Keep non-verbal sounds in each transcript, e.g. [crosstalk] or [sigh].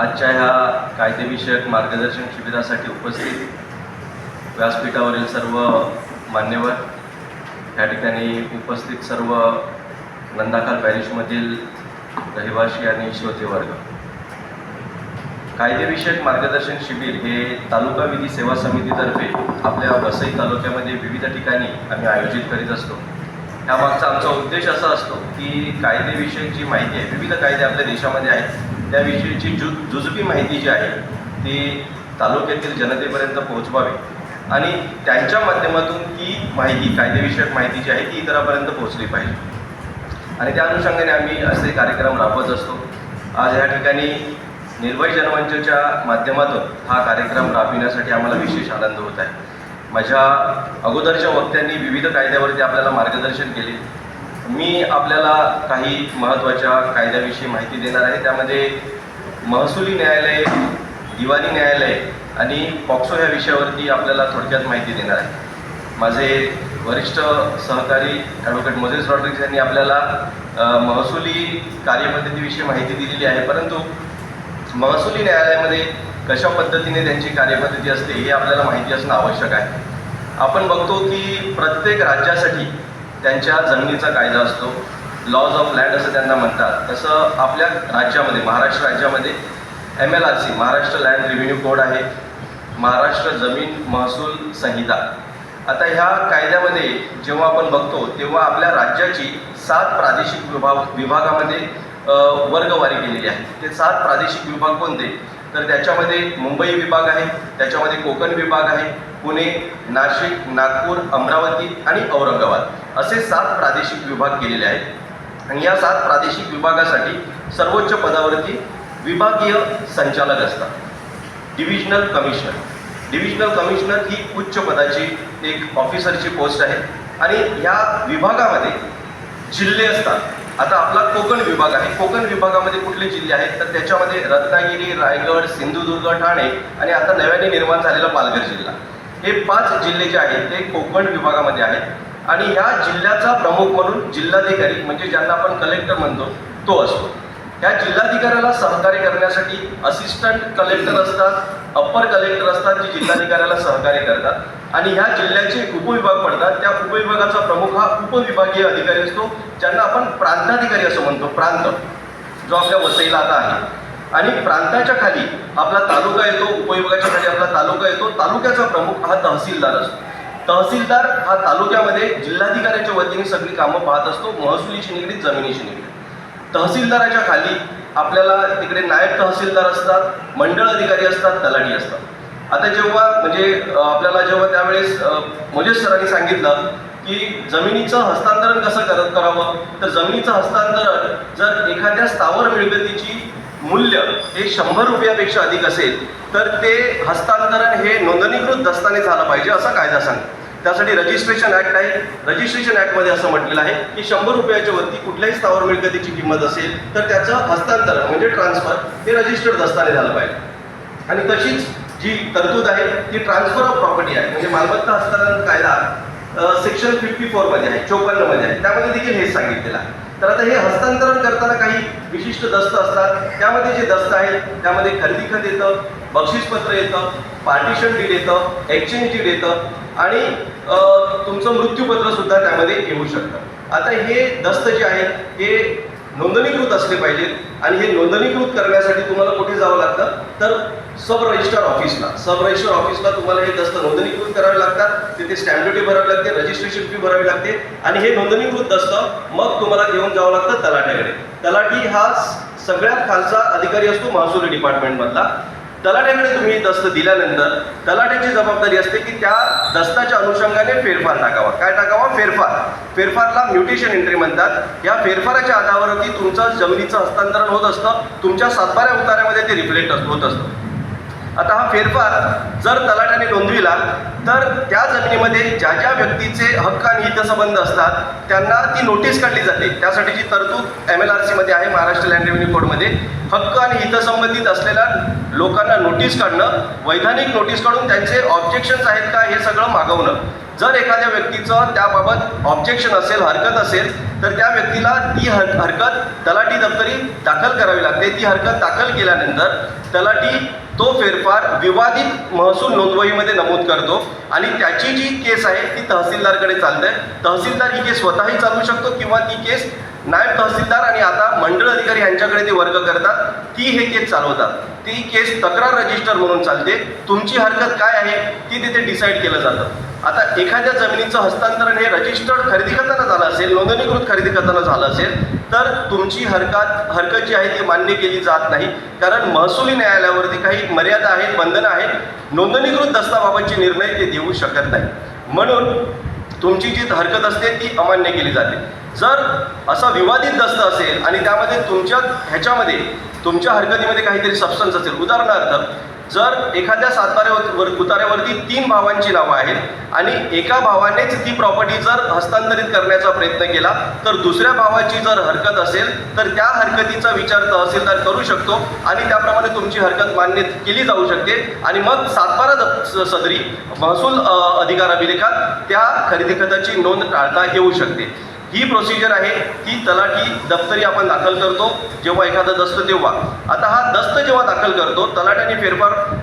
आजच्या ह्या कायदेविषयक मार्गदर्शन शिबिरासाठी उपस्थित व्यासपीठावरील सर्व मान्यवर या ठिकाणी उपस्थित सर्व नंदाखाल पॅरिशमधील रहिवासी आणि श्रोतेवर्ग. कायदेविषयक मार्गदर्शन शिबिर हे तालुका विधी सेवा समितीतर्फे आपल्या वसई तालुक्यामध्ये विविध ठिकाणी आम्ही आयोजित करीत असतो. त्यामागचा आमचा उद्देश असा असतो की कायदेविषयक जी माहिती आहे. विविध कायदे आपल्या देशामध्ये आहेत. त्याविषयीची जु जुजबी माहिती जी आहे ती तालुक्यातील जनतेपर्यंत पोहोचवावी. आणि त्यांच्या माध्यमातून ती माहिती कायदेविषयक माहिती जी आहे ती इतरांपर्यंत पोहोचली पाहिजे. आणि त्या अनुषंगाने आम्ही असे कार्यक्रम राबवत असतो. आज ह्या ठिकाणी निर्भय जनमंचच्या माध्यमातून हा कार्यक्रम राबविण्यासाठी आम्हाला विशेष आनंद होत आहे. माझ्या अगोदरच्या वक्त्यांनी विविध कायद्यावरती आपल्याला मार्गदर्शन केले. मी आपल्याला काही महत्त्वाच्या कायद्याविषयी माहिती देणार आहे. त्यामध्ये महसुली न्यायालय दिवाणी न्यायालय आणि पॉक्सो ह्या विषयावरती आपल्याला थोडक्यात माहिती देणार आहे. माझे वरिष्ठ सहकारी ॲडव्होकेट मोझेस रॉड्रिक्स यांनी आपल्याला महसुली कार्यपद्धतीविषयी माहिती दिलेली आहे. परंतु महसुली न्यायालयामध्ये कशा पद्धतीने त्यांची कार्यपद्धती असते हे आपल्याला माहिती असणं आवश्यक आहे. आपण बघतो की प्रत्येक राज्यासाठी त्यांच्या जमिनीचा कायदा असतो. लॉज ऑफ लँड असं त्यांना म्हणतात. तसं आपल्या राज्यामध्ये महाराष्ट्र राज्यामध्ये M L R C Maharashtra land revenue code आहे. महाराष्ट्र जमीन महसूल संहिता. आता ह्या कायद्यामध्ये जेव्हा आपण बघतो तेव्हा आपल्या राज्याची सात प्रादेशिक विभाग विभागामध्ये वर्गवारी केलेली आहे. ते सात प्रादेशिक विभाग कोणते? तर त्याच्यामध्ये मुंबई विभाग आहे त्याच्यामध्ये कोकण विभाग आहे पुणे नाशिक नागपूर अमरावती आणि औरंगाबाद असे सात प्रादेशिक विभाग केलेले आहेत. आणि या सात प्रादेशिक विभागासाठी सर्वोच्च पदावरती विभागीय संचालक असतात. डिव्हिजनल कमिशनर डिव्हिजनल कमिशनर ही उच्च पदाची एक ऑफिसरची पोस्ट आहे. आणि ह्या विभागामध्ये जिल्हे असतात. आता आपला कोकण विभाग आहे. कोकण विभागामध्ये कुठले जिल्हे आहेत? तर त्याच्यामध्ये रत्नागिरी रायगड सिंधुदुर्ग ठाणे आणि आता नव्याने निर्माण झालेला पालघर जिल्हा. हे पाच जिल्हे जे आहेत ते कोकण विभागामध्ये आहेत. आणि ह्या जिल्ह्याचा प्रमुख म्हणून जिल्हाधिकारी म्हणजे ज्यांना आपण कलेक्टर म्हणतो तो असतो. ह्या जिल्हाधिकाऱ्याला सहकार्य करण्यासाठी असिस्टंट कलेक्टर असतात अप्पर कलेक्टर असतात जे जिल्हाधिकाऱ्याला सहकार्य करतात. आणि ह्या जिल्ह्याचे उपविभाग पडतात. त्या उपविभागाचा प्रमुख हा उपविभागीय अधिकारी असतो ज्यांना आपण प्रांताधिकारी असं म्हणतो प्रांत जो आपल्या वसईला आता आहे. आणि प्रांताच्या खाली आपला तालुका येतो उपविभागाच्या खाली आपला तालुका येतो. तालुक्याचा प्रमुख हा तहसीलदार असतो. तहसीलदार हा तालुक्यामध्ये जिल्हाधिकाऱ्याच्या वतीने सगळी कामं पाहत असतो महसुलीशी निगडीत जमिनीशी निगडीत. तहसीलदाराच्या खाली आपल्याला तिकडे नायब तहसीलदार असतात मंडळ अधिकारी असतात तलाठी असतात. आता जेव्हा म्हणजे आपल्याला जेव्हा त्यावेळेस अ, मोजेस सरांनी सांगितलं की जमिनीचं हस्तांतरण कसं करत करावं तर जमिनीचं हस्तांतरण जर एखाद्या स्थावर मिळकतीची मूल्य हे शंभर रुपयापेक्षा अधिक असेल तर ते हस्तांतरण हे नोंदणीकृत दस्ताने झालं पाहिजे असा कायदा सांगतो त्यासाठी रजिस्ट्रेशन ऍक्ट आहे. रजिस्ट्रेशन ऍक्टमध्ये असं म्हटलेलं आहे की शंभर रुपयाच्या वरती कुठल्याही स्थावर मिळकतीची किंमत असेल तर त्याचं हस्तांतरण म्हणजे ट्रान्सफर हे रजिस्टर्ड दस्ताने झालं पाहिजे. आणि तशीच जी तरतूद आहे ती ट्रान्सफर ऑफ प्रॉपर्टी आहे. म्हणजे मालमत्ता हस्तांतरण कायदा सेक्शन फिफ्टी फोरमध्ये आहे चोपन्नमध्ये आहे. त्यामध्ये देखील हेच सांगितलेलं आहे. तर आता हे हस्तांतरण करताना काही विशिष्ट दस्त असतात. त्यामध्ये जे दस्त आहेत त्यामध्ये खरेदी खत येतं बक्षीसपत्र येतं पार्टिशन डीड येतं एक्सचेंज डीड येतं आणि तुमचं मृत्यूपत्र सुद्धा त्यामध्ये येऊ शकतं. आता हे दस्त जे आहे हे नोंदणीकृत असले पाहिजेत आणि हे नोंदणीकृत करण्यासाठी तुम्हाला कुठे जावं लागतं? तर सब रजिस्टर ऑफिसला. सब रजिस्टर ऑफिसला तुम्हाला हे दस्त नोंदणीकृत करावे लागतात. तिथे स्टॅम्प ड्युटी भरावी लागते रजिस्ट्रेशन फी भरावी लागते आणि हे नोंदणीकृत दस्त मग तुम्हाला घेऊन जावं लागतं तलाठ्याकडे. तलाठी हा सगळ्यात खालचा अधिकारी असतो महसुली डिपार्टमेंटमधला तलाट्याकडे तुम्ही दस्त दिल्यानंतर तलाट्याची जबाबदारी असते की त्या दस्ताच्या अनुषंगाने फेरफार टाकावा. काय टाकावा? फेरफार. फेरफारला म्युटेशन एंट्री म्हणतात. या फेरफाराच्या आधारावरती तुमचं जमिनीचं हस्तांतरण होत असतं. तुमच्या सातबाऱ्या उतार्यामध्ये ते रिफ्लेक्ट होत असतं. आता हा फेरफार जर तलाट्याने नोंदविला तर त्या जमिनीमध्ये ज्या ज्या व्यक्तीचे हक्क आणि हितसंबंध असतात त्यांना ती नोटीस काढली जाते. त्यासाठीची तरतूद एम एल आर सीमध्ये आहे महाराष्ट्र लँड रेव्हेन्यू कोडमध्ये हक्क आणि हितसंबंधित असलेल्या लोकांना नोटीस काढणं वैधानिक नोटीस काढून त्यांचे ऑब्जेक्शन्स आहेत का हे सगळं मागवणं. जर एखाद्या व्यक्तीचं त्याबाबत ऑब्जेक्शन असेल हरकत असेल तर त्या व्यक्तीला ती हर हरकत तलाठी दप्तरी दाखल करावी लागते. ती हरकत दाखल केल्यानंतर तलाठी तो फेरफार विवादित महसूल नोंदवहीमध्ये नमूद करतो आणि त्याची जी केस आहे ती तहसीलदारकडे चालते. तहसीलदार ही केस स्वतःही चालू शकतो किंवा ती केस नायब तहसीलदार आणि आता मंडळ अधिकारी यांच्याकडे ते वर्ग करतात. ती हे केस चालवतात. ती केस तक्रार रजिस्टर म्हणून चालते. तुमची हरकत काय आहे ती तिथे डिसाईड केलं जातं. आता एखाद्या जमिनीचं हस्तांतरण हे रजिस्टर्ड खरेदी करताना झालं असेल नोंदणीकृत खरेदी करताना झालं असेल तर तुमची हरकत हरकत जी आहे ती मान्य केली जात नाही. कारण महसुली न्यायालयावरती काही मर्यादा आहेत बंधनं आहेत. नोंदणीकृत दस्ताबाबतचे निर्णय ते देऊ शकत नाही. म्हणून तुमची जी हरकत असते ती अमान्य केली जाते. जर असा विवादित दस्त असेल आणि त्यामध्ये तुमच्या ह्याच्यामध्ये तुमच्या हरकतीमध्ये काहीतरी सबस्टन्स असेल. उदाहरणार्थ जर एखाद्या सातबाऱ्यावर उतार्यावरती तीन भावांची नावं आहेत आणि एका भावानेच ती प्रॉपर्टी जर हस्तांतरित करण्याचा प्रयत्न केला तर दुसऱ्या भावाची जर हरकत असेल तर त्या हरकतीचा विचार तहसीलदार करू शकतो आणि त्याप्रमाणे तुमची हरकत मान्य केली जाऊ शकते. आणि मग सातबारा स- सदरी महसूल अधिकार अभिलेखात त्या खरेदी खताची नोंद टाळता येऊ शकते. ही प्रोसिजर आहे ती तलाठी दफ्तरी आपण दाखल करतो जेव्हा एखादा दस्त तेव्हा. आता हा दस्त जेव्हा दाखल करतो तलाट्याने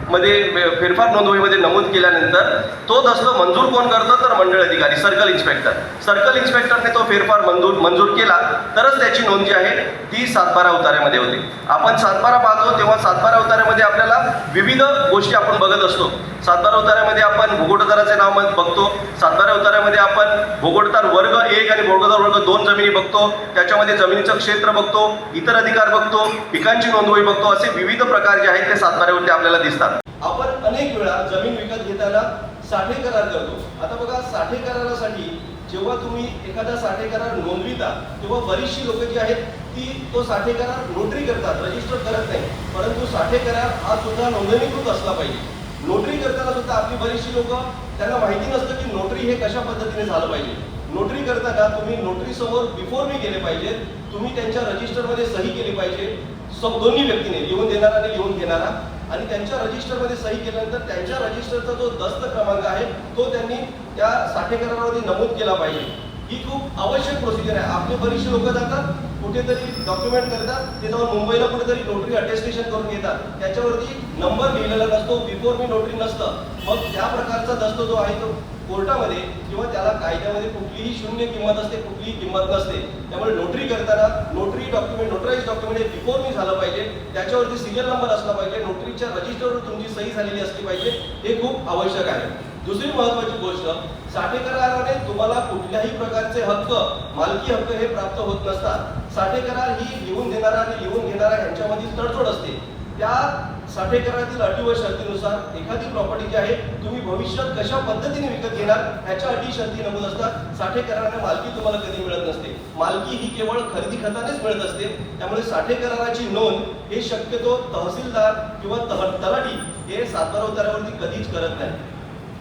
मध्ये फेरफार नोंदवहीमध्ये नमूद केल्यानंतर तो दसलो मंजूर कोण करतं? तर मंडळ अधिकारी सर्कल इन्स्पेक्टर सर्कल इन्स्पेक्टरने तो फेरफार मंजूर मंजूर केला तरच त्याची नोंद जी आहे ती सातबारा उतार्यामध्ये होते. आपण सातबारा पाहतो तेव्हा सातबारा उतार्यामध्ये आपल्याला विविध गोष्टी आपण बघत असतो. सातबारा उतार्यामध्ये आपण भोगोटदाराचे नाव मग बघतो. सातबारा उतार्यामध्ये आपण भोगोटदार वर्ग एक आणि भोगोटदार वर्ग दोन जमिनी बघतो. त्याच्यामध्ये जमिनीचं क्षेत्र बघतो इतर अधिकार बघतो पिकांची नोंदवही बघतो असे विविध प्रकार जे आहेत ते सातबाऱ्यावरती आपल्याला दिसतात. आपण अनेक वेळा जमीन विकत घेताना साठे करार करतो. आता बघा साठे करारासाठी जेव्हा तुम्ही एखादा साठे करार नोंदविता तेव्हा बरीचशी लोक जी आहेत ती तो साठे करार नोटरी करतात रजिस्टर करत नाही. परंतु साठे करार हा सुद्धा नोंदणीकृत असला पाहिजे. नोटरी करताना सुद्धा आपली बरीचशी लोक त्यांना माहिती नसतं की नोटरी हे कशा पद्धतीने झालं पाहिजे. नोटरी करताना तुम्ही नोटरी समोर बिफोर मी गेले पाहिजे तुम्ही त्यांच्या रजिस्टरमध्ये सही केली पाहिजे सब दोन्ही व्यक्तीने लिहून देणारा आणि लिहून घेणारा. आणि त्यांच्या रजिस्टरमध्ये सही केल्यानंतर त्यांच्या रजिस्टरचा जो दस्त क्रमांक आहे तो त्यांनी त्या साठेकरांमध्ये नमूद केला पाहिजे. ही खूप आवश्यक प्रोसिजर आहे. आपले बरीचशी लोक जातात कुठेतरी डॉक्युमेंट करतात ते जाऊन मुंबईला कुठेतरी नोटरी अटेस्टेशन करून घेतात त्याच्यावरती नंबर लिहिलेला नसतो बिफोर मी नोटरी नसतं. मग त्या प्रकारचा दस्त जो आहे तो कोर्टामध्ये किंवा त्याला कायद्यामध्ये कुठलीही शून्य किंमत असते कुठलीही किंमत नसते. त्यामुळे नोटरी करताना नोटरी डॉक्युमेंट नोटराईज डॉक्युमेंट हे बिफोर मी झालं पाहिजे. त्याच्यावरती सिरियल नंबर असला पाहिजे. नोटरीच्या रजिस्टरवर तुमची सही झालेली असली पाहिजे. हे खूप आवश्यक आहे. दुसरी महत्वाची गोष्ट साठे कराराने तुम्हाला कुठल्याही प्रकारचे हक्क मालकी हक्क हे प्राप्त होत नसतात. साठे करार ही लिहून देणारा आणि लिहून घेणारा यांच्यामधील तडजोड असते. त्या साठे करारातील अटी व शर्तीनुसार एखादी प्रॉपर्टी जी आहे तुम्ही भविष्यात कशा पद्धतीने विकत घेणार ह्याच्या अटी शर्ती नमूद असतात. साठे कराराने मालकी तुम्हाला कधी मिळत नसते. मालकी ही केवळ खरेदी खतानेच मिळत असते. त्यामुळे साठे कराराची नोंद हे शक्यतो तहसीलदार किंवा तह तलाठी हे सातबारा उतारावरती कधीच करत नाही.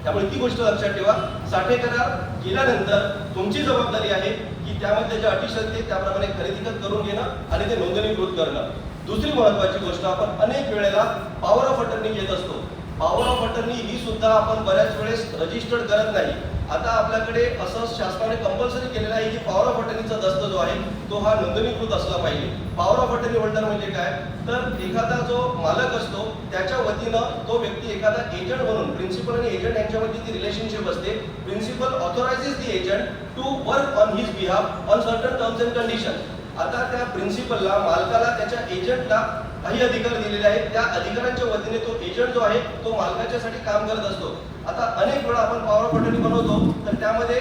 त्यामुळे ती गोष्ट लक्षात ठेवा. साठे करार केल्यानंतर तुमची जबाबदारी आहे की त्यामध्ये ज्या अटी शर्ती त्याप्रमाणे खरेदी खत करून घेणं आणि ते नोंदणीकृत करणं. दुसरी महत्वाची गोष्ट आपण अनेक वेळेला पॉवर ऑफ अटर्नी घेत असतो. पॉवर ऑफ अटर्नी ही सुद्धा आपण बऱ्याच वेळेस रजिस्टर्ड करत नाही. आता आपल्याकडे असं शासनाने कंपल्सरी केलेलं आहे की पॉवर ऑफ अटर्नीचा दस्त जो आहे तो हा नोंदणीकृत असला पाहिजे. पॉवर ऑफ अटर्नी होल्डर म्हणजे काय? तर एखादा जो मालक असतो त्याच्या वतीनं तो व्यक्ती एखादा एजंट म्हणून प्रिन्सिपल आणि एजंट यांच्यामध्ये ती रिलेशनशिप असते. Principal authorises the agent to work on his behalf on certain terms and condition आता त्या प्रिन्सिपलला मालकाला त्याच्या एजंटला काही अधिकार दिलेले आहेत. त्या अधिकारांच्या वतीने तो एजंट जो आहे तो मालकाच्यासाठी काम करत असतो. आता अनेक वेळा आपण पॉवर ऑफ अटर्नी बनवतो तर त्यामध्ये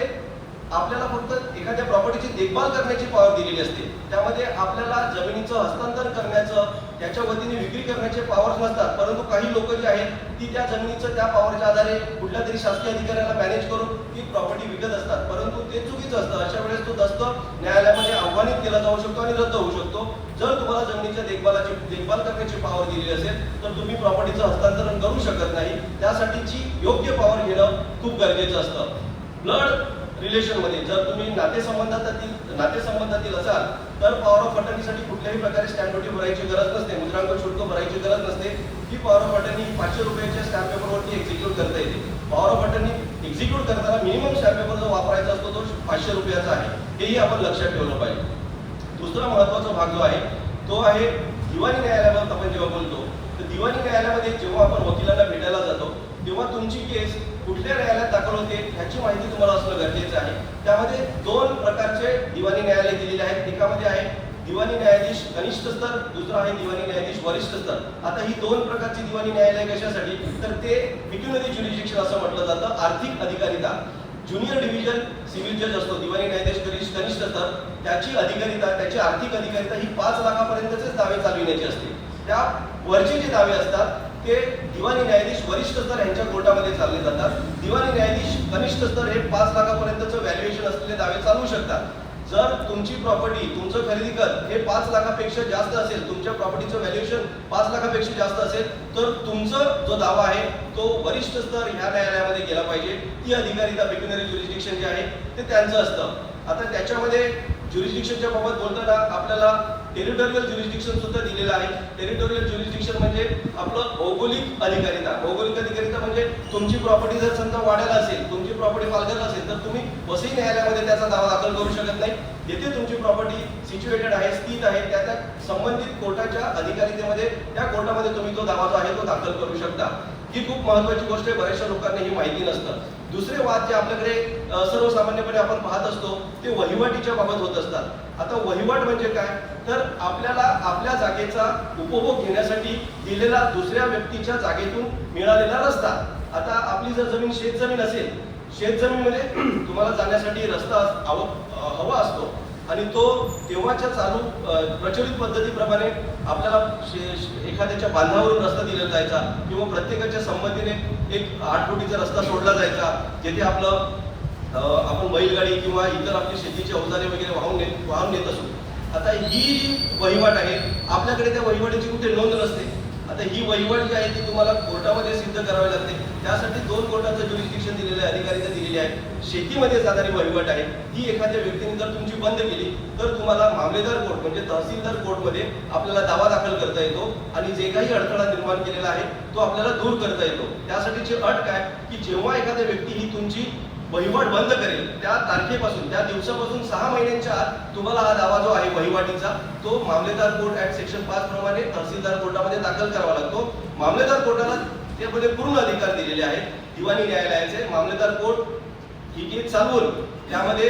आपल्याला फक्त एखाद्या प्रॉपर्टीची देखभाल करण्याची पॉवर दिलेली असते. त्यामध्ये आपल्याला जमिनीचं हस्तांतरण करण्याचं त्याच्या वतीने विक्री करण्याचे पॉवर्स नसतात. परंतु काही लोक जे आहेत ती त्या जमिनीचं त्या पॉवरच्या आधारे कुठल्या तरी शासकीय अधिकाऱ्याला मॅनेज करून ती प्रॉपर्टी विकत असतात. परंतु ते चुकीचं असतं. अशा वेळेस तो दस्त न्यायालयामध्ये आव्हानित केला जाऊ शकतो आणि रद्द होऊ शकतो. जर तुम्हाला जमिनीच्या देखभालाची देखभाल करण्याची पॉवर दिलेली असेल तर तुम्ही प्रॉपर्टीचं हस्तांतरण करू शकत नाही. त्यासाठीची योग्य पॉवर घेणं खूप गरजेचं असतं. ब्लड रिलेशनमध्ये जर तुम्ही नातेसंबंधातील नातेसंबंधातील असाल तर पॉवर ऑफ अटर्नीसाठी कुठल्याही प्रकारे स्टॅम्प ड्युटी भरायची गरज नसते. मुद्रांक शुल्क भरायची गरज नसते. ही पॉवर ऑफ अटर्नी पाचशे रुपयाच्या स्टॅम्प पेपरवरती एक्झिक्यूट करता येते. पॉवर ऑफ अटर्नी एक्झिक्यूट करताना मिनिमम स्टॅम्प पेपर जो वापरायचा असतो तो पाचशे रुपयाचा आहे. हेही आपण लक्षात ठेवलं पाहिजे. दुसरा महत्त्वाचा भाग जो आहे तो आहे दिवाणी न्यायालयाबाबत आपण जेव्हा बोलतो तर दिवाणी न्यायालयामध्ये जेव्हा आपण वकिलांना भेटायला जातो तेव्हा तुमची केस कुठल्या न्यायालयात दाखल होते ह्याची माहिती तुम्हाला असणं गरजेचं आहे. त्यामध्ये दोन प्रकारचे दिवाणी न्यायालय दिलेले आहेत. एकामध्ये आहे दिवाणी न्यायाधीश कनिष्ठ स्तर दुसरा आहे दिवाणी न्यायाधीश वरिष्ठ स्तर. आता ही दोन प्रकारची दिवाणी न्यायालय कशासाठी? तर ते पिक्युनरी ज्युरिडिक्शन असं म्हटलं जातं आर्थिक अधिकारिता. ज्युनियर डिव्हिजन सिव्हिल जज असतो दिवाणी न्यायाधीश कनिष्ठ कनिष्ठ स्तर. त्याची अधिकारिता त्याची आर्थिक अधिकारिता ही पाच लाखापर्यंतचेच दावे चालविण्याची असते. त्या वरचे जे दावे असतात ते दिवाणी न्यायाधीश वरिष्ठ स्तर यांच्या कोर्टामध्ये चालले जातात. दिवाणी न्यायाधीश कनिष्ठ स्तर हे पाच लाखापर्यंतचं व्हॅल्युएशन असलेले दावे चालवू शकतात. जर तुमची प्रॉपर्टी तुमचं खरेदी कर हे पाच लाखापेक्षा जास्त असेल तुमच्या प्रॉपर्टीचं व्हॅल्युएशन पाच लाखापेक्षा जास्त असेल तर तुमचं जो दावा आहे तो वरिष्ठ स्तर ह्या न्यायालयामध्ये गेला पाहिजे. ती अधिकारिता पेक्युनरी ज्युरिस्डिक्शन जे आहे ते त्यांचं असतं. आता त्याच्यामध्ये ज्युरिस्डिक्शनच्या बाबत बोलताना आपल्याला टेरिटोरियल ज्युरिस्डिक्शन सुद्धा दिलेलं आहे. टेरिटोरियल ज्युरिस्डिक्शन म्हणजे आपलं भौगोलिक अधिकारिता. भौगोलिक अधिकारिता म्हणजे तुमची प्रॉपर्टी जर समजा वाढायला असेल तुमची प्रॉपर्टी पालघर असेल तर तुम्ही वसई न्यायालयामध्ये त्याचा दावा दाखल करू शकत नाही. जेथे तुमची प्रॉपर्टी सिच्युएटेड आहे स्थित आहे त्या त्या संबंधित कोर्टाच्या अधिकारितेमध्ये त्या कोर्टामध्ये तुम्ही तो दावा जो आहे तो दाखल करू शकता. ही खूप महत्वाची गोष्ट आहे. बऱ्याचशा लोकांना ही माहिती नसतं. दुसरे वाद जे आपल्याकडे सर्वसामान्यपणे आपण पाहत असतो ते वहिवाटीच्या बाबत होत असतात. आता वहिवाट म्हणजे काय? तर आपल्याला आपल्या जागेचा उपभोग घेण्यासाठी दिलेला दुसऱ्या व्यक्तीच्या जागेतून मिळालेला रस्ता. आता आपली जर जमीन शेतजमीन असेल शेतजमीनमध्ये म्हणजे [clears throat] तुम्हाला जाण्यासाठी रस्ता हवा असतो. आणि तो तेव्हाच्या चालू प्रचलित पद्धतीप्रमाणे आपल्याला शे- एखाद्याच्या बांधावरून रस्ता दिला जायचा किंवा प्रत्येकाच्या संमतीने एक आठ फुटीचा रस्ता सोडला जायचा जेथे आपलं आपण बैलगाडी किंवा इतर आपली शेतीची अवजारे वगैरे वाहून नेत वाहून नेत असू. आता ही जी वहिवाट आहे आपल्याकडे त्या वहिवाटीची कुठे नोंद नसते. आता ही वहिवट जी आहे ती तुम्हाला कोर्टामध्ये सिद्ध करावी लागते. त्यासाठी दोन कोर्टाचं ज्युरिस्डिक्शन दिलेलं आहे अधिकारीचं दिलेली आहे. शेतीमध्ये जाणारी वहिवट आहे ही एखाद्या व्यक्तीने जर तुमची बंद केली तर तुम्हाला मामलेदार कोर्ट म्हणजे तहसीलदार कोर्टमध्ये आपल्याला दावा दाखल करता येतो आणि जे काही अडथळा निर्माण केलेला आहे तो आपल्याला दूर करता येतो. त्यासाठीची अट काय? की जेव्हा एखाद्या व्यक्ती ही तुमची वहिवाट बंद करेल. त्या तारखेपासून त्या दिवसापासून सहा महिन्यांच्या आत तुम्हाला हा दावा जो आहे वहिवाटीचा तो मामलेदार कोर्ट ऍक्ट सेक्शन पाच प्रमाणे तहसीलदार कोर्टामध्ये दाखल करावा लागतो. मामलेदार कोर्टाला त्यामध्ये पूर्ण अधिकार दिलेले आहेत. दिवाणी न्यायालयाचे मामलेदार कोर्ट ही केस चालवून त्यामध्ये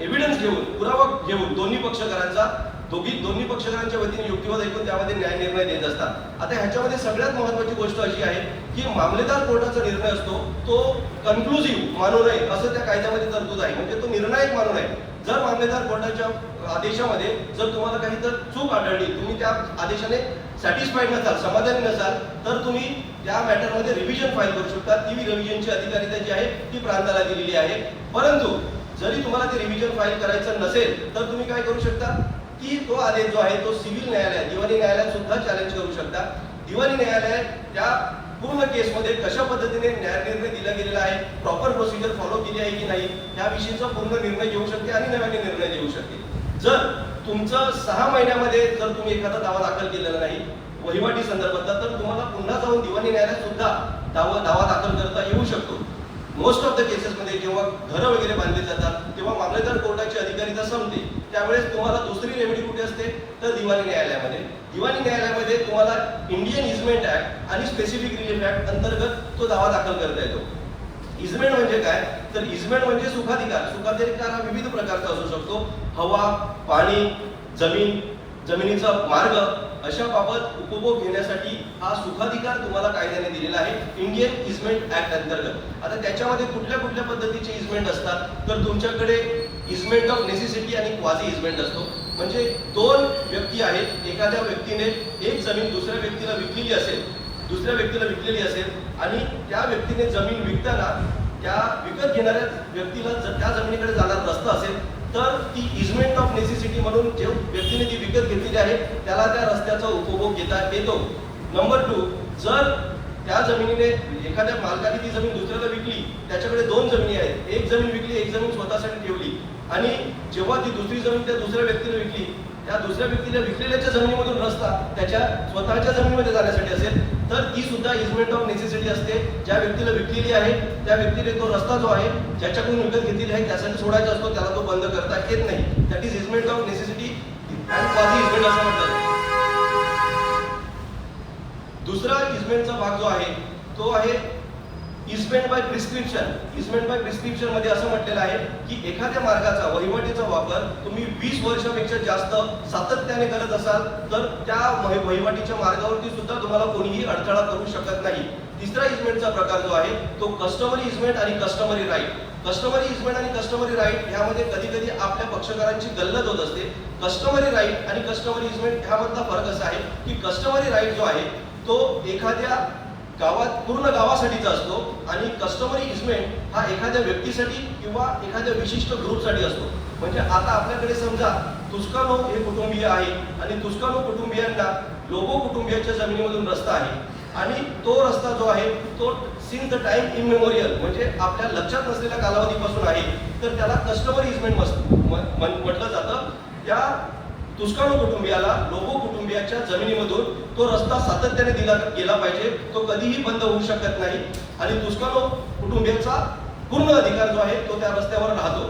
एव्हिडन्स घेऊन पुरावा घेऊन दोन्ही पक्षकारांचा दोघी दोन्ही पक्षकारांच्या वतीने युक्तिवाद ऐकून त्यामध्ये न्याय निर्णय देत असतात. आता ह्याच्यामध्ये सगळ्यात महत्वाची गोष्ट अशी आहे की मामलेदार कोर्टाचा निर्णय असतो तो कन्क्लुझिव्ह मानू नये असं त्या कायद्यामध्ये तरतूद आहे. म्हणजे तो निर्णायक मानू नये. जर मामलेदार कोर्टाच्या आदेशामध्ये जर तुम्हाला काही तर चूक आढळली तुम्ही त्या आदेशाने सॅटिस्फाईड नसाल समाधानी नसाल तर तुम्ही त्या मॅटरमध्ये रिव्हिजन फाईल करू शकता. ती रिव्हिजनची अधिकारिता जी आहे ती प्रांताला दिलेली आहे. परंतु जरी तुम्हाला ते रिव्हिजन फाईल करायचं नसेल तर तुम्ही काय करू शकता? की तो आदेश जो आहे तो सिव्हिल न्यायालय दिवाणी न्यायालयात सुद्धा चॅलेंज करू शकता. दिवाणी न्यायालय त्या पूर्ण केसमध्ये कशा पद्धतीने न्यायनिर्णय दिला गेलेला आहे प्रॉपर प्रोसिजर फॉलो केली आहे की नाही याविषयीचा पूर्ण निर्णय घेऊ शकते आणि नव्याने निर्णय घेऊ शकते. जर तुमचं सहा महिन्यामध्ये जर तुम्ही एखादा दावा दाखल केलेला नाही वहिवाटी संदर्भातला तर तुम्हाला पुन्हा जाऊन दिवाणी न्यायालयात सुद्धा दावा दावा दाखल करता येऊ शकतो. मोस्ट ऑफ द केसेसमध्ये जेव्हा घरं वगैरे बांधली जातात तेव्हा मामलेदार कोर्टाची तर संपते. त्यावेळेस तुम्हाला दुसरी रेमेडी कुठे असते? तर दिवाणी न्यायालयामध्ये. दिवाणी न्यायालयामध्ये तुम्हाला इंडियन इजमेंट ऍक्ट आणि स्पेसिफिक रिलीफ ऍक्ट अंतर्गत तो दावा दाखल करता येतो. इजमेंट म्हणजे काय? तर इजमेंट म्हणजे सुखाधिकार. सुखाधिकार हा विविध प्रकारचा असू शकतो. हवा पाणी जमीन जमिनीचा मार्ग अशा बाबत उपभोग घेण्यासाठी हा सुखाधिकार तुम्हाला कायद्याने दिलेला आहे इंडियन इजमेंट ऍक्ट अंतर्गत. आता त्याच्यामध्ये कुठल्या कुठल्या पद्धतीचे इजमेंट असतात? तर तुमच्याकडे इजमेंट ऑफ नेसेसिटी आणि क्वाझी इजमेंट असतो. म्हणजे दोन व्यक्ती आहेत एखाद्या व्यक्तीने एक जमीन दुसऱ्या व्यक्तीला विकलेली असेल दुसऱ्या व्यक्तीला विकलेली असेल आणि त्या व्यक्तीने जमीन विकताना त्या विकत घेणाऱ्या व्यक्तीला जर त्या जमिनीकडे जाणार रस्ता असेल तर ती इजमेंट ऑफ नेसेसिटी म्हणून जे व्यक्तीने ती विकत घेतलेली आहे त्याला त्या रस्त्याचा उपभोग घेता येतो. नंबर टू जर त्या जमिनीने एखाद्या मालकाने ती जमीन दुसऱ्याला विकली त्याच्याकडे दोन जमिनी आहेत. एक जमीन विकली एक जमीन स्वतःसाठी ठेवली. आणि जेव्हा ती दुसरी जमीन त्या दुसऱ्या व्यक्तीला विकली त्या दुसऱ्या व्यक्तीला विकलेल्याच्या जमिनीमधून रस्ता त्याच्या स्वतःच्या जमिनीमध्ये जाण्यासाठी असेल तर ती सुद्धा इजमेंट ऑफ नेसेसिटी असते. ज्या व्यक्तीला विकलेली आहे त्या व्यक्तीने तो रस्ता जो आहे ज्याच्याकडून विकत घेतलेली आहे त्यासाठी सोडायचा असतो त्याला तो बंद करता येत नाही. That is easement of necessity easement असं म्हणतात. दुसरा इजमेंटचा भाग जो आहे तो आहे easement by prescription easement by प्रिस्क्रिप्शनमध्ये असं म्हटलेलं आहे की एखाद्या मार्गाचा वहिवाटीचा वापर तुम्ही वीस वर्षापेक्षा जास्त सातत्याने करत असाल तर त्या वहिवटीच्या वहिवाटीच्या मार्गावरती सुद्धा तुम्हाला कोणीही अडथळा करू शकत नाही. तिसरा इजमेंटचा प्रकार जो आहे तो कस्टमरी इजमेंट आणि कस्टमरी राईट कस्टमरी इजमेंट आणि कस्टमरी राईट ह्यामध्ये कधी कधी आपल्या पक्षकारांची गल्लत होत असते. कस्टमरी राईट आणि कस्टमरी इजमेंट ह्यामधला फरक असा आहे की कस्टमरी राईट जो आहे तो एखाद्या गावात पूर्ण गावासाठीचा असतो आणि कस्टमरी इजमेंट हा एखाद्या व्यक्तीसाठी किंवा एखाद्या विशिष्ट ग्रुपसाठी असतो. म्हणजे आता आपल्याकडे समजा तुस्कानो हे कुटुंबीय आहे आणि तुस्कानो कुटुंबियांना लोगो कुटुंबियांच्या जमिनीमधून रस्ता आहे. आणि तो रस्ता जो आहे तो सिन द टाइम इमेमोरियल म्हणजे आपल्या लक्षात नसलेल्या कालावधीपासून आहे. तर त्याला कस्टमर इजमेंट म्हटलं जातं. या तुस्कानो कुटुंबियाला लोगो कुटुंबियाच्या जमिनीमधून तो रस्ता सातत्याने दिला गेला पाहिजे तो कधीही बंद होऊ शकत नाही. आणि तुस्कानो कुटुंबियाचा पूर्ण अधिकार जो आहे तो त्या रस्त्यावर राहतो.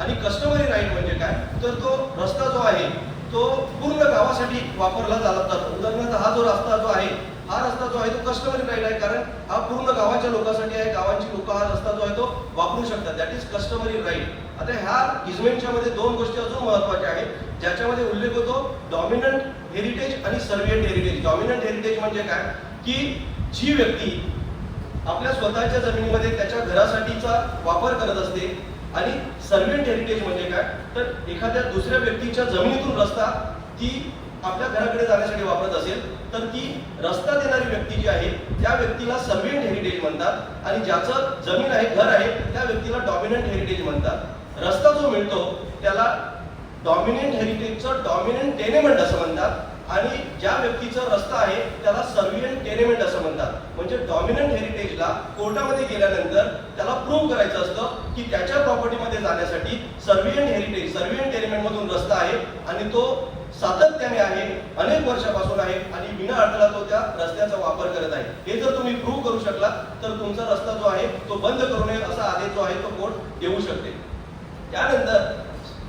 आणि कस्टमरी राईट म्हणजे काय? तर तो रस्ता जो आहे तो पूर्ण गावासाठी वापरला जात जातो उदाहरणार्थ हा जो रस्ता जो आहे हा रस्ता जो आहे तो कस्टमरी राईट आहे कारण हा पूर्ण गावाच्या लोकांसाठी आहे. गावांची लोक हा रस्ता जो आहे तो वापरू शकतात. दॅट इज कस्टमरी राईट आता ह्या इजमेंटच्या मध्ये दोन गोष्टी अजून महत्त्वाच्या आहेत. ज्याच्यामध्ये उल्लेख होतो डॉमिनंट हेरिटेज आणि सर्वियंट हेरिटेज डॉमिनंट हेरिटेज म्हणजे काय? की जी व्यक्ती आपल्या स्वतःच्या जमिनीमध्ये त्याच्या घरासाठीचा वापर करत असते आणि सर्वेंट हेरिटेज म्हणजे काय? तर एखाद्या दुसऱ्या व्यक्तीच्या जमिनीतून रस्ता ती आपल्या घराकडे जाण्यासाठी वापरत असेल. तर ती रस्ता देणारी व्यक्ती जी आहे त्या व्यक्तीला सर्वेंट हेरिटेज म्हणतात आणि ज्याचं जमीन आहे घर आहे त्या व्यक्तीला डॉमिनंट हेरिटेज म्हणतात. रस्ता जो मिळतो त्याला डॉमिनंट हेरिटेजचं डॉमिनंट टेनेमेंट असं म्हणतात आणि ज्या व्यक्तीचा रस्ता आहे त्याला सर्वियंट टेनेमेंट असं म्हणतात. म्हणजे डॉमिनंट हेरिटेजला कोर्टामध्ये गेल्यानंतर त्याला प्रूव्ह करायचं असतं की त्याच्या प्रॉपर्टीमध्ये जाण्यासाठी सर्वियंट हेरिटेज सर्वियन टेनेमेंटमधून रस्ता आहे आणि तो सातत्याने आहे अनेक वर्षापासून आहे आणि विना अडथळा तो त्या रस्त्याचा वापर करत आहे. हे जर तुम्ही प्रूव्ह करू शकला तर तुमचा रस्ता जो आहे तो बंद करू नये असा आदेश जो आहे तो कोर्ट देऊ शकते. त्यानंतर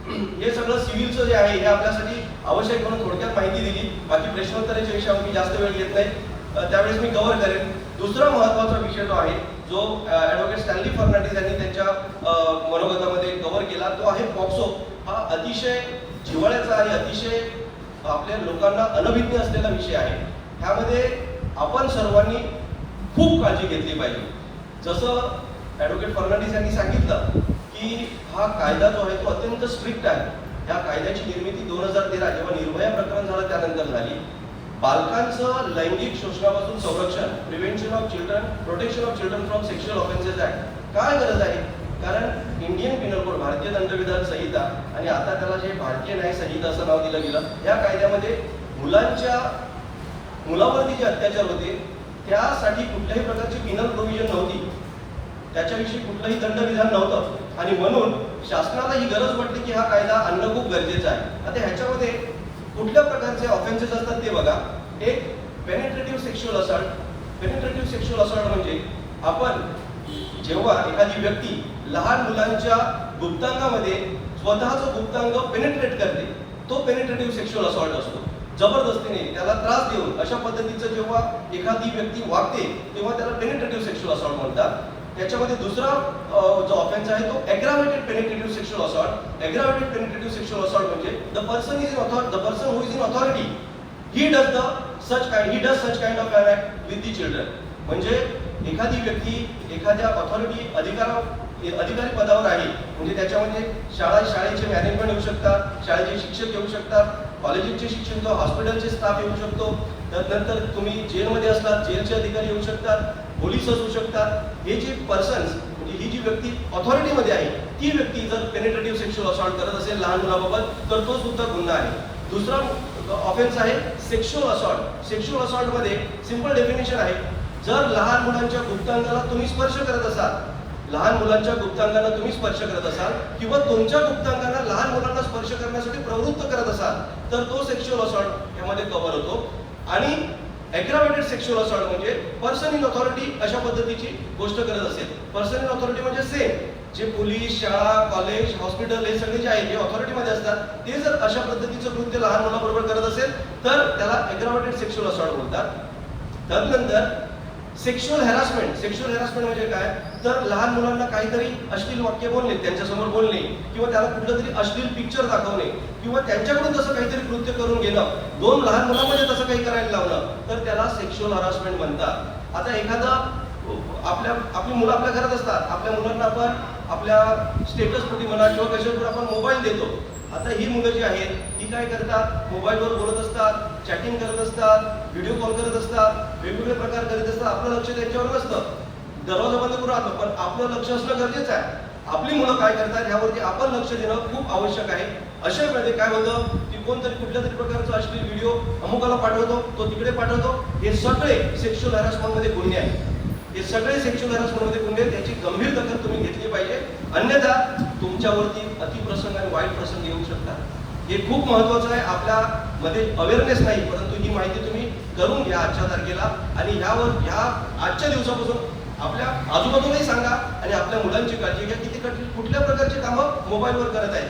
[clears throat] हे सगळं सिव्हिलचं जे आहे हे आपल्यासाठी आवश्यक म्हणून थोडक्यात माहिती दिली. बाकी प्रश्नोत्तराच्या विषयावर मी जास्त वेळ घेत नाही त्यावेळेस मी कव्हर करेन. दुसरा महत्त्वाचा विषय जो आहे जो ऍडव्होकेट स्टॅनली फर्नांडिस यांनी त्यांच्या मनोगतामध्ये कव्हर केला तो आहे पॉक्सो हा अतिशय जिव्हाळ्याचा आणि अतिशय आपल्या लोकांना अनभिज्ञ असलेला विषय आहे. ह्यामध्ये आपण सर्वांनी खूप काळजी घेतली पाहिजे. जसं ॲडव्होकेट फर्नांडिस यांनी सांगितलं की हा कायदा जो आहे तो अत्यंत स्ट्रिक्ट आहे. या कायद्याची निर्मिती दोन हजार तेरा जेव्हा निर्भया प्रकरण झालं त्यानंतर झाली. बालकांचं लैंगिक शोषणापासून संरक्षण prevention of children protection of children from sexual offences act काय गरज आहे? कारण इंडियन पिनल कोड भारतीय दंडविधान संहिता आणि आता त्याला जे भारतीय न्याय संहिता असं नाव दिलं गेलं या कायद्यामध्ये मुलांच्या मुलावरती जे अत्याचार होते त्यासाठी कुठल्याही प्रकारची पिनल प्रोव्हिजन नव्हती. त्याच्याविषयी कुठलंही दंडविधान नव्हतं. आणि म्हणून शासनाला ही गरज वाटली की हा कायदा आणणं खूप गरजेचं आहे. आता ह्याच्यामध्ये कुठल्या प्रकारचे ऑफेन्सेस असतात ते बघा. एक penetrative sexual assault penetrative sexual assault म्हणजे आपण जेव्हा एखादी व्यक्ती लहान मुलांच्या गुप्तांगामध्ये स्वतःचं गुप्तांग पेनिट्रेट करते तो पेनिट्रेटिव्ह सेक्शुअल असॉल्ट असतो. जबरदस्तीने त्याला त्रास देऊन अशा पद्धतीचं जेव्हा एखादी व्यक्ती वागते तेव्हा त्याला पेनिट्रेटिव्ह सेक्शुअल असॉल्ट म्हणतात. त्याच्यामध्ये दुसरा जो ऑफेन्स आहे तो aggravated penetrative sexual assault aggravated penetrative sexual assault म्हणजे the person is in the person who is in authority he does the such kind he does such kind of act with the children म्हणजे एखादी व्यक्ती एखाद्या authority अधिकारा अधिकारी पदावर आहे. म्हणजे त्याच्यामध्ये शाळा शाळेचे मॅनेजमेंट येऊ शकतात शाळेचे शिक्षक येऊ शकतात कॉलेजेसचे शिक्षक किंवा हॉस्पिटलचे स्टाफ येऊ शकतो. त्यानंतर तुम्ही जेलमध्ये असतात जेलचे अधिकारी येऊ शकतात पोलीस असू शकतात. हे जे पर्सन्स म्हणजे ही जी व्यक्ती ऑथॉरिटीमध्ये आहे ती व्यक्ती जर पेनेट्रेटिव्ह सेक्शुअल असॉल्ट करत असेल लहान मुलाबाबत तर तो सुद्धा गुन्हा आहे. दुसरा ऑफेन्स आहे सेक्शुअल असॉल्ट सेक्शुअल असॉल्टमध्ये सिंपल डेफिनेशन आहे. जर लहान मुलांच्या गुप्तांगाला तुम्ही स्पर्श करत असाल लहान मुलांच्या गुप्तांगांना तुम्ही स्पर्श करत असाल किंवा तुमच्या गुप्तांगांना लहान मुलांना स्पर्श करण्यासाठी प्रवृत्त करत असाल तर तो सेक्शुअल असॉल्ट यामध्ये कव्हर होतो. आणि ॲग्रावेटेड सेक्शुअल असॉल्ट म्हणजे पर्सन इन ऑथॉरिटी अशा पद्धतीची गोष्ट करत असेल. पर्सन इन ऑथॉरिटी म्हणजे सेम जे पोलीस शाळा कॉलेज हॉस्पिटल हे सगळे जे आहे जे ऑथॉरिटीमध्ये असतात ते जर अशा पद्धतीचं कृत्य लहान मुलाबरोबर करत असेल तर त्याला ॲग्रावेटेड सेक्शुअल असॉल्ट बोलतात. त्यानंतर सेक्शुअल हॅरासमेंट सेक्शुअल हॅरासमेंट म्हणजे काय? तर लहान मुलांना काहीतरी अश्लील वाक्य बोलणे त्यांच्यासमोर बोलणे किंवा त्याला कुठलं तरी अश्लील पिक्चर दाखवणे किंवा त्यांच्याकडून तसं काहीतरी कृत्य करून घेणं दोन लहान मुलांमध्ये तसं काही करायला लावणं तर त्याला सेक्शुअल हॅरासमेंट म्हणतात. आता एखादा आपल्या आपली मुलं आपल्या घरात असतात. आपल्या मुलांना आपण आपल्या स्टेटस पोटी म्हणा किंवा कशावर आपण मोबाईल देतो. आता ही मुलं जी आहेत ही काय करतात? मोबाईलवर बोलत असतात चॅटिंग करत असतात व्हिडिओ कॉल करत असतात वेगवेगळे प्रकार करीत असतात आपलं लक्ष त्यांच्यावर नसतं. दरवाजा बंद करून राहतो पण आपलं लक्ष असणं गरजेचं आहे. आपली मुलं काय करतात यावरती आपण लक्ष देणं खूप आवश्यक आहे. अशा वेळेमध्ये काय होतं की कोणतरी कुठल्या तरी प्रकारचा असलेली व्हिडिओ अमुकाला पाठवतो तो तिकडे पाठवतो. हे सगळे सेक्शुअल हॅरासमेंटमध्ये गुन्हे आहेत. हे सगळे सेक्शुअल हॅरासमेंटमध्ये गुन्हे आहेत. त्याची गंभीर दखल तुम्ही घेतली पाहिजे. अन्यथा तुमच्यावरती अतिप्रसंग आणि वाईट प्रसंग येऊ शकतात. हे खूप महत्वाचं आहे आपल्या मध्ये अवेअरनेस नाही परंतु ही माहिती तुम्ही करून घ्या आजच्या तारखेला. आणि ह्यावर ह्या आजच्या दिवसापासून आपल्या आजूबाजूलाही सांगा आणि आपल्या मुलांची काळजी घ्या की ते कुठल्या प्रकारची कामं मोबाईलवर करत आहेत.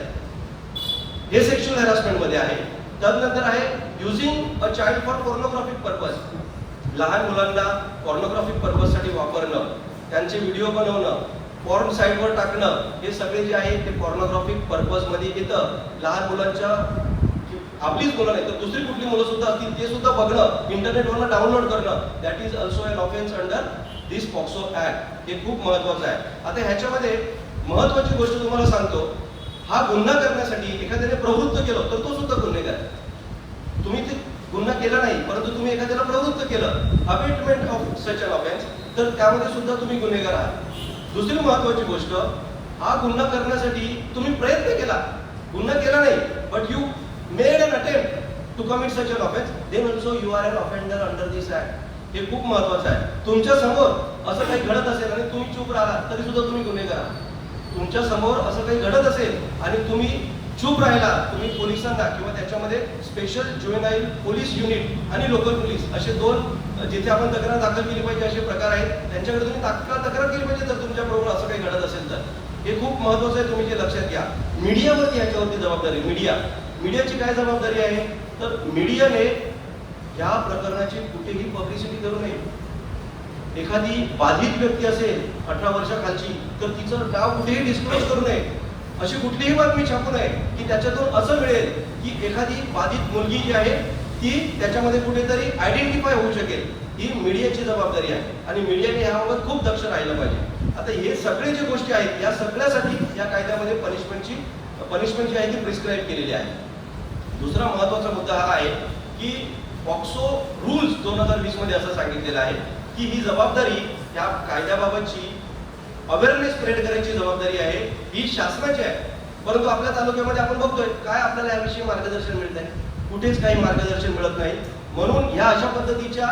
हे सेक्शुअल हॅरासमेंटमध्ये आहे. त्यानंतर आहे using a child for pornographic purpose लहान मुलांना पॉर्नोग्राफिक पर्पजसाठी वापरणं त्यांचे व्हिडिओ बनवणं पॉर्न साईटवर टाकणं हे सगळे जे आहे ते पॉर्नोग्राफिक पर्पजमध्ये येतं. लहान मुलांच्या आपलीच मुलं नाही तर दुसरी कुठली मुलं सुद्धा असतील ते सुद्धा बघणं इंटरनेटवरनं डाउनलोड करणं that is also an offence under this POCSO act हे खूप महत्वाचं आहे. आता ह्याच्यामध्ये महत्वाची गोष्ट तुम्हाला सांगतो हा गुन्हा करण्यासाठी एखाद्याने प्रवृत्त केलं तर तो सुद्धा गुन्हेगार तुम्ही ते गुन्हा केला नाही परंतु तुम्ही एखाद्याला प्रवृत्त केलं अपेटमेंट ऑफ सच अन ऑफेन्स तर त्यामध्ये सुद्धा तुम्ही गुन्हेगार आहात. दुसरी महत्वाची गोष्ट हा गुन्हा करण्यासाठी तुम्ही प्रयत्न केला. गुन्हा केला नाही but you made an attempt to commit such an offense, then also you are an offender under this act. हे खूप महत्वाचं आहे. तुमच्यासमोर असं काही घडत असेल आणि तुम्ही चूप राहिला तरी सुद्धा तुम्ही गुन्हेगार तुमच्यासमोर असं काही घडत असेल आणि तुम्ही चूप राहिला तुम्ही पोलिसांना किंवा त्याच्यामध्ये स्पेशल ज्युएनाईल पोलीस युनिट आणि लोकल पोलीस असे दोन जिथे आपण तक्रार दाखल केली पाहिजे असे प्रकार आहेत त्यांच्याकडे तुम्ही तात्काळ तक्रार केली पाहिजे जर तुमच्या बरोबर असं काही घडत असेल तर. हे खूप महत्वाचं आहे तुम्ही जे लक्षात घ्या. मीडियावरती याच्यावरती जबाबदारी मीडिया. मीडियाची काय जबाबदारी आहे? तर मीडियाने या प्रकरणाची कुठेही पब्लिसिटी करू नये. एखादी बाधित व्यक्ती असेल अठरा वर्षाखालची तर तिचं नाव कुठेही डिस्क्लोज करू नये. अशी कुठलीही बातमी छापू नये की त्याच्यातून असं मिळेल की एखादी बाधित मुलगी जी आहे ती त्याच्यामध्ये कुठेतरी आयडेंटिफाय होऊ शकेल. ही मीडियाची जबाबदारी आहे आणि मीडियाने याबाबत खूप दक्ष राहिलं पाहिजे. आता हे सगळे जे गोष्टी आहेत या सगळ्यासाठी या कायद्यामध्ये पनिशमेंटची पनिशमेंट जी आहे ती प्रिस्क्राईब केलेली आहे. दुसरा महत्त्वाचा मुद्दा हा आहे की पॉक्सो रूल्स दोन हजार वीसमध्ये असं सांगितलेलं आहे की ही जबाबदारी या कायद्याबाबतची अवेअरनेस क्रिएट करायची जबाबदारी आहे. ही शासनाची आहे. परंतु आपल्या तालुक्यामध्ये आपण बघतोय काय आपल्याला याविषयी मार्गदर्शन मिळत आहे कुठेच काही मार्गदर्शन मिळत नाही. म्हणून ह्या अशा पद्धतीच्या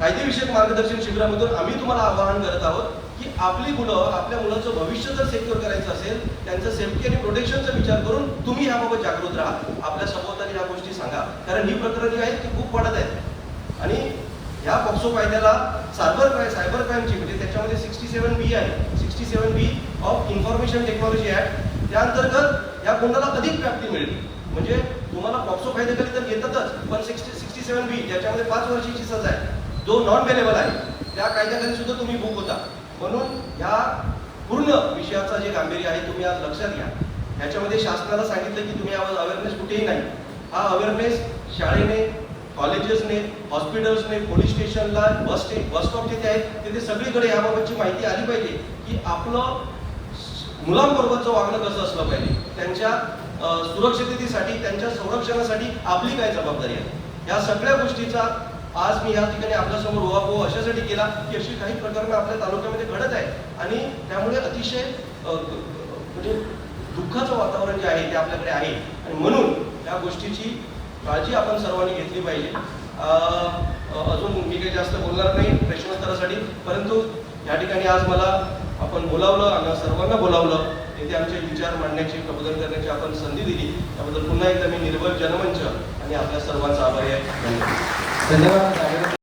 कायदेविषयक मार्गदर्शन शिबिरामधून आम्ही तुम्हाला आवाहन करत आहोत की आपली मुलं आपल्या मुलाचं भविष्य जर सेक्युअर करायचं असेल त्यांचं सेफ्टी आणि प्रोटेक्शनचा विचार करून तुम्ही ह्याबाबत जागृत राहा. आपल्या सभोवताली ह्या गोष्टी सांगा. कारण ही प्रकरणं जी आहेत ती खूप वाढत आहेत. आणि ह्या पॉक्सो कायद्याला सायबर क्राईम सायबर क्राईमची म्हणजे त्याच्यामध्ये सिक्स्टी सेवन बी आहे. Sixty seven B of information technology act त्याअंतर्गत या गुन्ह्याला अधिक व्याप्ती मिळेल. म्हणजे तुम्हाला पॉक्सो कायद्याखाली तर येतातच पण सिक्स्टी सिक्स्टी सेवन बी ज्याच्यामध्ये पाच वर्षाची सजा आहे जो नॉन वेलेबल आहे त्या कायद्याखाली सुद्धा तुम्ही बुक होता. म्हणून ह्या पूर्ण विषयाचा जे गांभीर्य आहे तुम्ही आज लक्षात घ्या. ह्याच्यामध्ये शासनाला सांगितलं की तुम्ही यावर अवेअरनेस कुठेही नाही. हा अवेअरनेस शाळेने कॉलेजेसने हॉस्पिटल्सने पोलीस स्टेशनला बस स्टे बस स्टॉप जिथे आहेत तिथे सगळीकडे याबाबतची माहिती आली पाहिजे की आपलं मुलांबरोबरचं वागणं कसं असलं पाहिजे? त्यांच्या सुरक्षिततेसाठी त्यांच्या संरक्षणासाठी आपली काय जबाबदारी आहे? या सगळ्या गोष्टीचा आज मी या ठिकाणी आपल्यासमोर उहापोह अशासाठी केला की अशी काही प्रकरणं आपल्या तालुक्यामध्ये घडत आहेत. आणि त्यामुळे अतिशय म्हणजे दुःखाचं वातावरण जे आहे ते आपल्याकडे आहे. आणि म्हणून या गोष्टीची काळजी आपण सर्वांनी घेतली पाहिजे. अजून मी काही जास्त बोलणार नाही प्रश्नोत्तरासाठी परंतु या ठिकाणी आज मला आपण बोलावलं आणि सर्वांना बोलावलं येथे आमचे विचार मांडण्याची प्रबोधन करण्याची आपण संधी दिली. त्याबद्दल पुन्हा एकदा मी निर्भय जनमंच आणि आपल्या सर्वांचा आभारी आहे. धन्यवाद. धन्यवाद